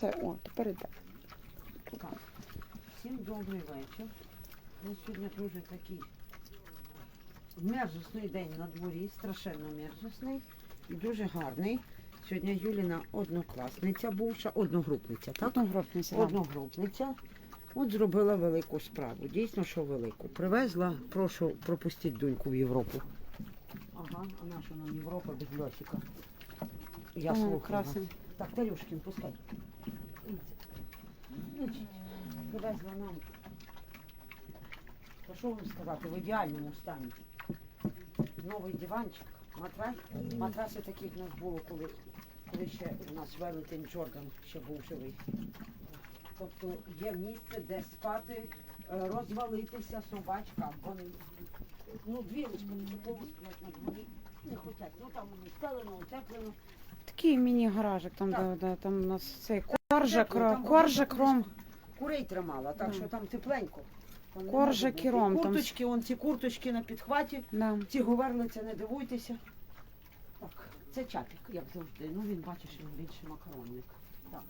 Це, о, тепер іде. Так. Всім добрий вечір. У сьогодні дуже такий мерзосний день на дворі, страшенно мерзосний і дуже гарний. Сьогодні Юліна однокласниця бувша, одногрупниця, так? Одногрупниця. да. Одногрупниця. От зробила велику справу. Дійсно, що велику. Привезла, прошу пропустіть доньку в Європу. Ага, а наша нам Європа без льосика. Я О, слухаю. вас. красень. Так, Тарюшкін, пускай. Привезла нам. Та що вам сказати, в ідеальному стані. Новий диванчик, матрас. Матраси таких в нас було, коли, коли ще у нас велетень Джордан ще був живий. Тобто є місце, де спати, е, розвалитися собачкам. Вони, ну, дві лише поступово сплять на дворі, не хочуть. Ну там стелено, утеплено. Такий міні-гаражик, там, Так. де, де там у нас цей коржик, коржик, ром. Курей тримала, так Да. що там тепленько. Там не Коржик може і бути. ром, там Курточки, он ці курточки на підхваті. Да. Ці говерлиці, не дивуйтеся. Так, це чапік, як завжди. Ну він бачиш, він більше макаронник. Так.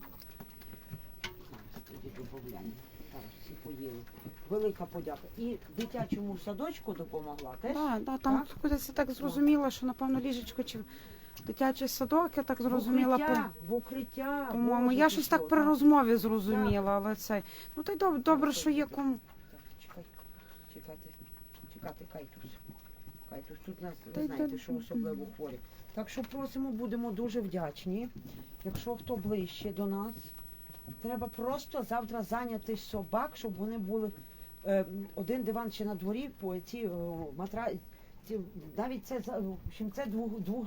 Зараз тоді додаємо. Зараз всі поїли. Велика подяка. І дитячому садочку допомогла теж. Да, да, там Так? кудись я так зрозуміла, що напевно ліжечко чи дитячий садок, я так зрозуміла. В по- укриття, в укриття. По-моєму, я щось що, так при розмові зрозуміла, але це. Ну та й добре, добре, що є кому. Так, чекай, чекати, чекати кайтус. Кайтус. Тут нас, ви знаєте, що особливо хворі. Так що просимо, будемо дуже вдячні. Якщо хто ближче до нас, треба просто завтра зайняти собак, щоб вони були е, один диван ще на дворі, по ці е, матра, ці, навіть це общем, це двох, двох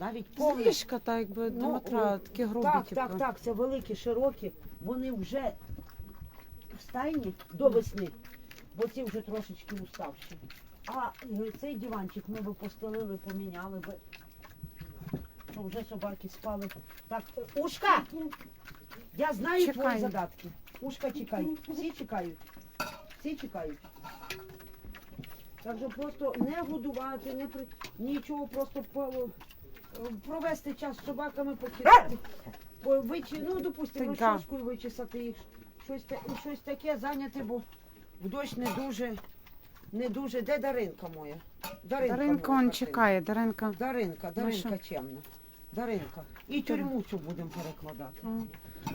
навіть повні. Ліжка, так якби Ну, Дмитра, о, такі грубі, Так, типу. так, так, це великі, широкі. Вони вже в стайні до весни, бо ці вже трошечки уставші. А е, цей диванчик ми би постелили, поміняли би. Щоб вже собаки спали. Так, е, Ушка! Я знаю твої задатки. Ушка, чекай. Всі чекають. Всі чекають. Так що просто не годувати, не при... нічого, просто по... е, провести час з собаками, почитати. По- Вичі... Ну, допустимо, да. вичесати їх. Щось, та- щось таке зайняти, бо в дощ не дуже, не дуже. Де Даринка моя? Даринка, Даринка моя он красива. чекає, Даринка. Даринка, Даринка Наша. чемна. Даринка. І тюрму цю будемо перекладати. М.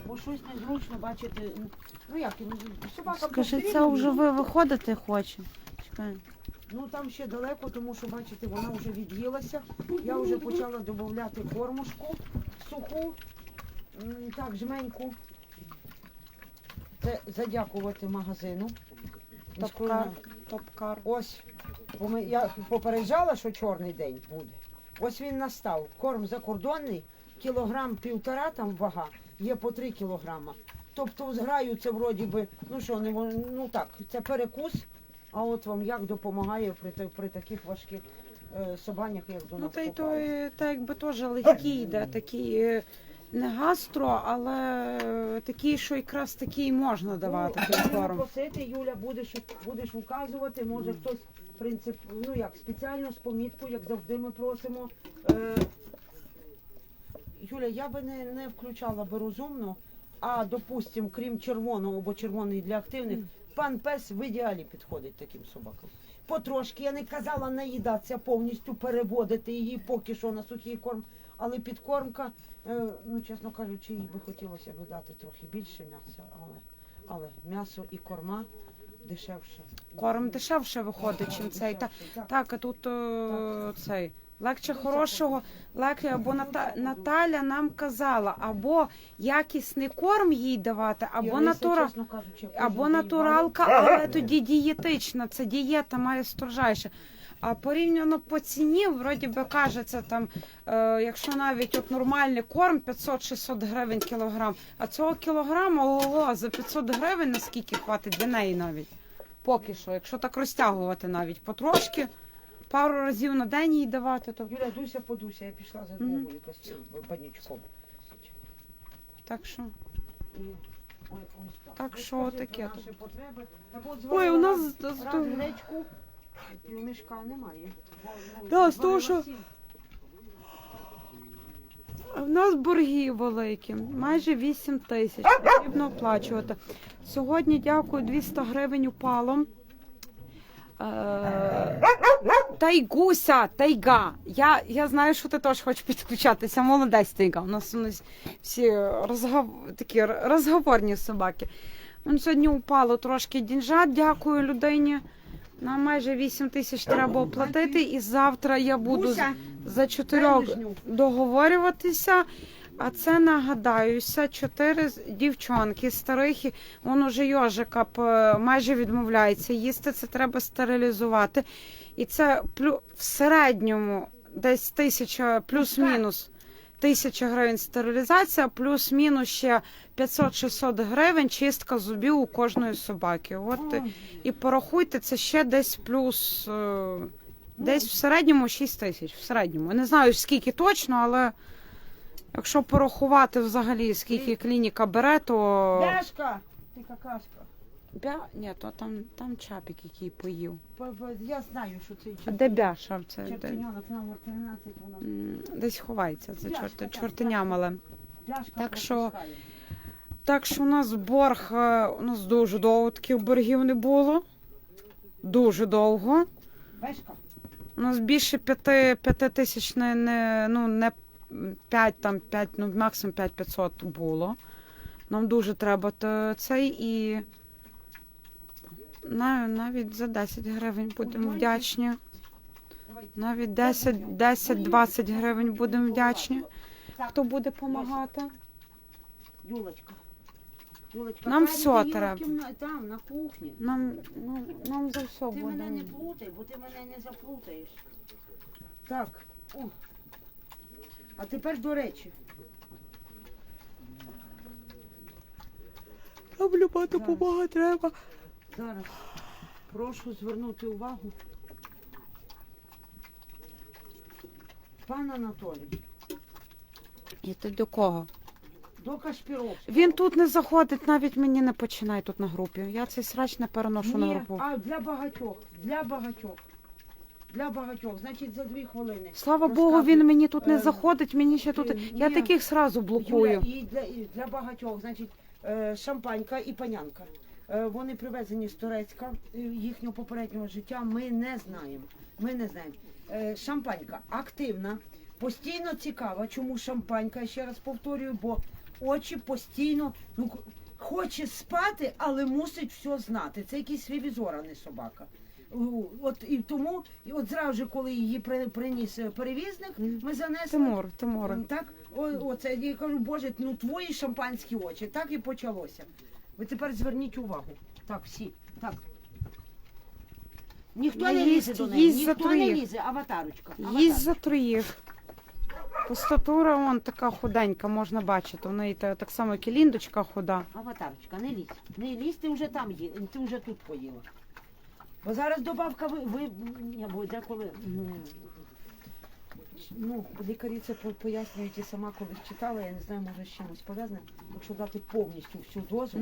Бо щось незручно бачити. Ну як, ну, собака Скажи, це вже ну, ви виходити хоче? Чекай. Ну там ще далеко, тому що бачите, вона вже від'їлася. Я вже почала додати кормушку суху, так, жменьку. Це задякувати магазину. Топкар. Топкар. Ось, бо ми- я попереджала, що чорний день буде. Ось він настав. Корм закордонний, кілограм півтора там вага, є по три кілограма. Тобто зграю це вроді би, ну що, не ну так, це перекус, а от вам як допомагає при, та- при таких важких е, собаннях, як до Ну нас та й то попали. е, та якби теж легкий йде, такий е, не гастро, але е, такий, що якраз такий можна давати Ну, будемо корм. просити, Юля, будеш, будеш указувати, може хтось принцип, ну як спеціально з поміткою, як завжди ми просимо. Е, Юля, я би не, не включала би розумно, а допустим, крім червоного, бо червоний для активних, пан пес в ідеалі підходить таким собакам. Потрошки, я не казала наїдатися повністю, переводити її поки що на сухий корм, але підкормка, е, ну чесно кажучи, їй би хотілося б дати трохи більше м'яса, але, але м'ясо і корма дешевше. Корм дешевше виходить, чим цей. Так. так, а тут е, цей. Легше Ну, хорошого, легше, або Ната, Наталя нам казала, або якісний корм їй давати, або натура. чесно кажучи, Або натуралка, але тоді дієтична. Це дієта має строжайше. А порівняно по ціні, вроді би кажеться, там, е, якщо навіть от нормальний корм 500-600 гривень кілограм, а цього кілограма ого, за 500 гривень наскільки хватить для неї навіть. Поки що, якщо так розтягувати навіть потрошки, пару разів на день їй давати, то Юля, дуйся, подуйся, я пішла за Мгм. другою якось банічком. так що. Ой, ось так. Так Ви що скажіть таке про наші потреби. Так от Ой, у нас з- з- раз гречку, півмішка немає. Бо, ну, Да, з зварила того, що- сіль. В нас борги великі, майже 8 тисяч. Потрібно оплачувати. Сьогодні, дякую, 200 гривень упало. Е, Тайгуся, тайга. Я, я знаю, що ти теж хочеш підключатися. Молодець тайга. У нас, у нас всі розгов... такі розговорні собаки. Ну, сьогодні упало трошки дінжат, дякую людині. На майже 8 тисяч треба оплатити, і завтра я буду Буся, за чотирьох договорюватися. А це нагадаюся, чотири дівчонки старих, он уже йожика майже відмовляється їсти. Це треба стерилізувати. І це в середньому десь тисяча плюс-мінус тисяча гривень стерилізація, плюс-мінус ще 500-600 гривень чистка зубів у кожної собаки. От і- порахуйте, це ще десь плюс. е, Десь в середньому 6 тисяч. В середньому. Не знаю скільки точно, але якщо порахувати взагалі, скільки клініка бере, то. Бяшка, ти какашка. Бя... Ні, то там, там чапік, який поїв. Я знаю, що це А де бяша? Це де? Чертеньонок номер 13, вона. М, Десь ховається, це чорт, так, чортеня мале. Бяшка Так що- пропускає. Так що у нас борг, е, у нас дуже довго таких боргів не було. Дуже довго. Бяшка. У нас більше п'яти, п'яти тисяч не, не, ну, не 5, там 5, ну максимум 5 500 було. Нам дуже треба цей і навіть за 10 гривень будемо вдячні. Навіть 10, 10-20 гривень будемо вдячні. Хто буде допомагати? Юлочка. Юлочка, Нам все треба. Там, на кухні. Нам, ну, нам за все Ти мене не плутай, бо ти мене не заплутаєш. Так. О. А тепер до речі. Нам люба допомога треба. Зараз прошу звернути увагу. Пан Анатолій, І ти до кого? до Кашпіровського. Він тут не заходить, навіть мені не починай тут на групі. Я цей срач не переношу на Ні, групу. а для багатьох, для багатьох. Для багатьох, значить, за дві хвилини. Слава Богу, він мені тут не Е, заходить, мені ще тут. Я таких сразу блокую. І для, і для багатьох, значить, е, шампанька і панянка. Е, Вони привезені з Турецька, їхнього попереднього життя ми не знаємо. Ми не знаємо. Шампанька активна, постійно цікава. Чому шампанька? Я ще раз повторюю, бо очі постійно ну, хоче спати, але мусить все знати. Це якийсь ревізор, а не собака. От і тому, і от зразу, ж, коли її при- приніс е, перевізник, ми занесли. Тимур, Тимур. Так, о, оце я кажу, боже, ну твої шампанські очі. Так і почалося. Ви тепер зверніть увагу. Так, всі. Так. Ніхто не Їсть- лізе до неї, їсть за ніхто не троїх. лізе, аватарочка. Їсть за троїх. Постатура вон така худенька, можна бачити. У неї та- так само, як і ліндочка худа. Аватарочка, не лізь. Не лізь, ти вже там є, ти вже тут поїла. Бо зараз добавка ви, ви я бо деколи. м, Ну, лікарі це по- пояснюють і сама колись читала, я не знаю, може з чимось пов'язане. Якщо дати повністю всю дозу.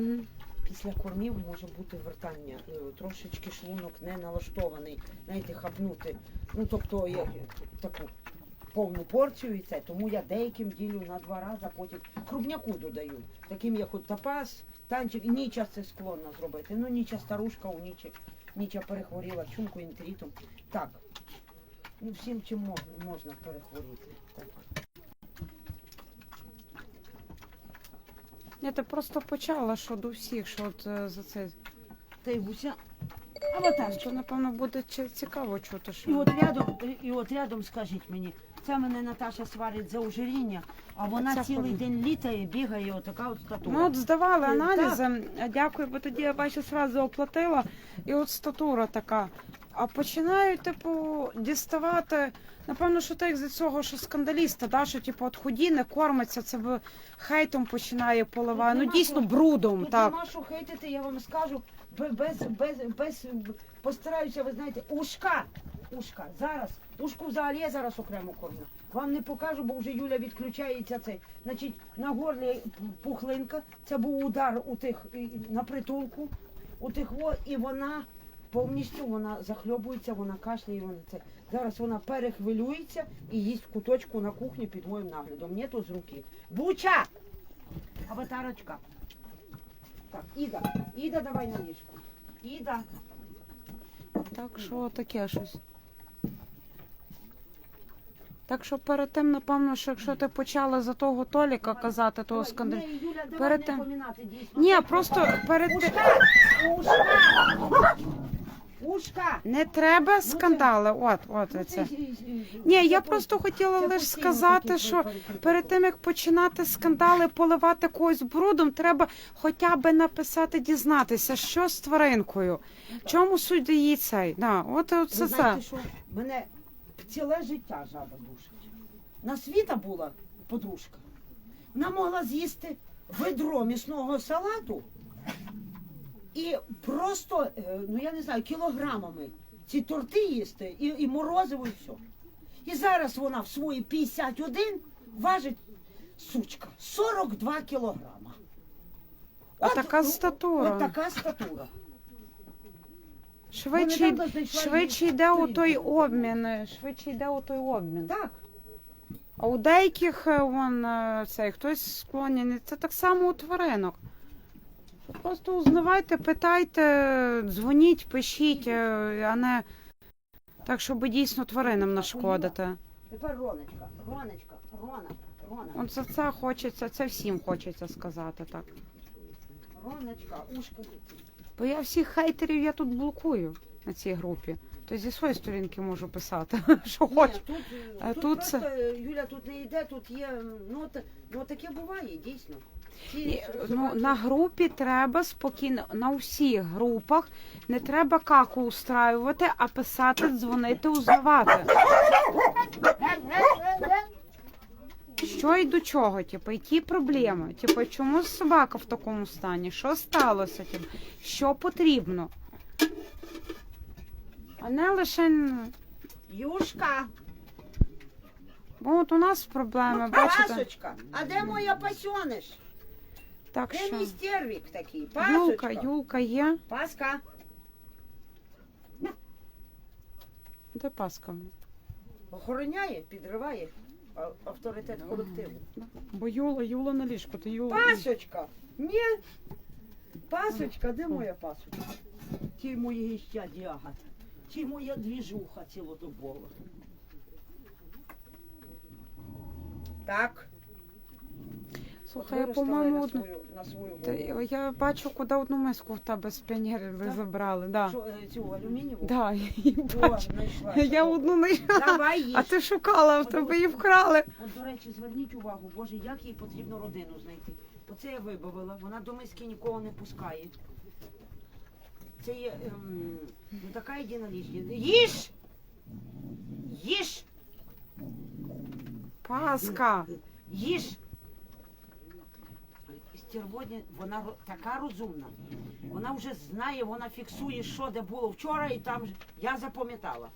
Після кормів може бути вертання. Е, Трошечки шлунок не налаштований, знаєте, хапнути. Ну, тобто я таку повну порцію і це. Тому я деяким ділю на два рази, а потім крупняку додаю. Таким як от тапас, танчик. Ніча це склонна зробити. Ну, ніча старушка у нічі. Ніча перехворіла чумку інтерітом. Так. Ну, всім чим можна перехворіти. Так. Я ти просто почала, що до всіх, що от е, за це. Та й гуся. То, напевно, буде цікаво чути, що. І от рядом, і от рядом скажіть мені, це мене Наташа сварить за ожиріння, а вона Оця цілий форма. день літає, бігає, отака от статура. Ну, от здавали Е, аналізи. а Дякую, бо тоді я бачу, зразу оплатила. І от статура така. А починаю, типу, діставати. Напевно, що так з цього, що скандаліста, да, що типу от худі не кормиться, це б хейтом починає поливає. Тут Ну дійсно що- брудом, Тут так. нема що хейтити, я вам скажу, бе- без, без, без, постараюся, ви знаєте, ушка, ушка, зараз, ушку взагалі я зараз окремо кормлю. Вам не покажу, бо вже Юля відключається цей. Значить, на горлі пухлинка, це був удар у тих, і- на притулку, у тих во, і вона повністю вона захльобується, вона кашляє, вона це. Зараз вона перехвилюється і їсть в куточку на кухні під моїм наглядом. Нету з руки. Буча! Аватарочка. Так, Іда, Іда, давай на ліжко. Іда. Так що таке щось. Так що перед тим, напевно, що якщо ти почала за того Толіка казати, того скандалю. Юля, давай Перед тим- дійсно. Ні, просто перед тим. Ушка! Ушка! Ушка! Не треба скандали. От, от Ну, це. це- Ні, я просто хотіла лише сказати, що перед тим як починати скандали, поливати когось брудом, треба хоча б написати, дізнатися, що з тваринкою. Чому суть її цей? Да, от, от Ви це знаєте, що мене ціле життя жаба душить. На світа була подружка. Вона могла з'їсти ведро місного салату і просто, е, ну я не знаю, кілограмами ці торти їсти і, і морозиво, і все. І зараз вона в свої 51 важить, сучка, 42 кілограма. А така ну, статура. От така статура. Швидше, швидше йде у той обмін. е, Швидше йде у той обмін. Так. А у деяких е, вон цей хтось склонений. Це так само у тваринок. Просто узнавайте, питайте, дзвоніть, пишіть, е, а не так, щоб дійсно тваринам нашкодити. Тепер Роночка, Роночка, Рона, Рона, От за це хочеться, це всім хочеться сказати так. Роночка, ушко. Бо я всіх хейтерів я тут блокую на цій групі. То зі своєї сторінки можу писати, що хочу. тут, А тут, тут просто, це- е, Юля, тут не йде, тут є, ну, ну таке буває, дійсно. Ну, на групі треба спокійно, на всіх групах не треба каку устраювати, а писати, дзвонити, узнавати. Що і до чого, типу, які проблеми? Типу, чому собака в такому стані? Що сталося? Типу, що потрібно? А не лише. Юшка, Бо от у нас проблеми, бачите? пасочка, а де моя пасьониш? Так Де що. мій стервік такий? Юлка, Пасочка. Юлка є. Паска. Де паска? Охороняє, підриває авторитет колективу. Бо Юла, Юла на ліжку, ти Юла. Пасочка! Ні. Пасочка, де моя пасочка? Ті мої гіща діага. Ті моя двіжуха цілодобова. Так. Слухай, я, по-моєму, на одну. свою, на свою Та. Я бачу, куди одну миску в тебе з піонерів ви забрали. Да. Що, е, цю алюмінієву? Да, я її бачу. Я одну знайшла, Давай їж. а ти шукала, а в тебе її вкрали. От, до речі, зверніть увагу, Боже, як їй потрібно родину знайти. Оце я вибавила, вона до миски нікого не пускає. Це є ем, ну, така єдинолічність. Їж! Їж! Паска. Їж! Стерводня, вона така розумна. Вона вже знає, вона фіксує, що де було вчора, і там я запам'ятала.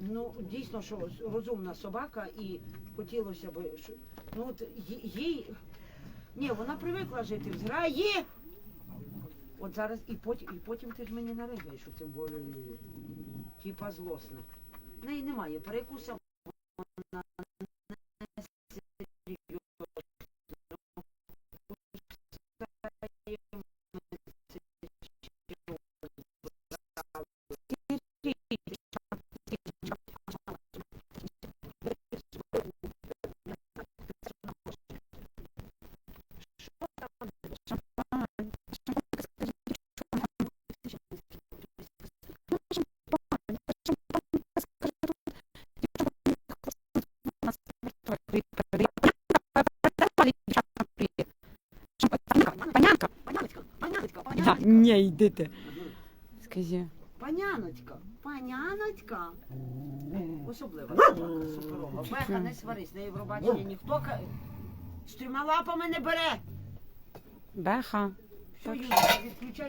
Ну, дійсно, що розумна собака, і хотілося б, що, ну от їй. Ні, вона привикла жити в зграї. От зараз і потім, і потім ти ж мені наригаєш, що це более, типа злосна. В неї немає перекуса, вона Панянка. Паняночка, паняночка, Да, паняночка. ні, йди ти. Скажи. Паняночка, паняночка. Особлива собака, суперова. Беха, не сварись, на Євробачення ніхто з трьома лапами не бере. Беха. Що, Так Юля, відключай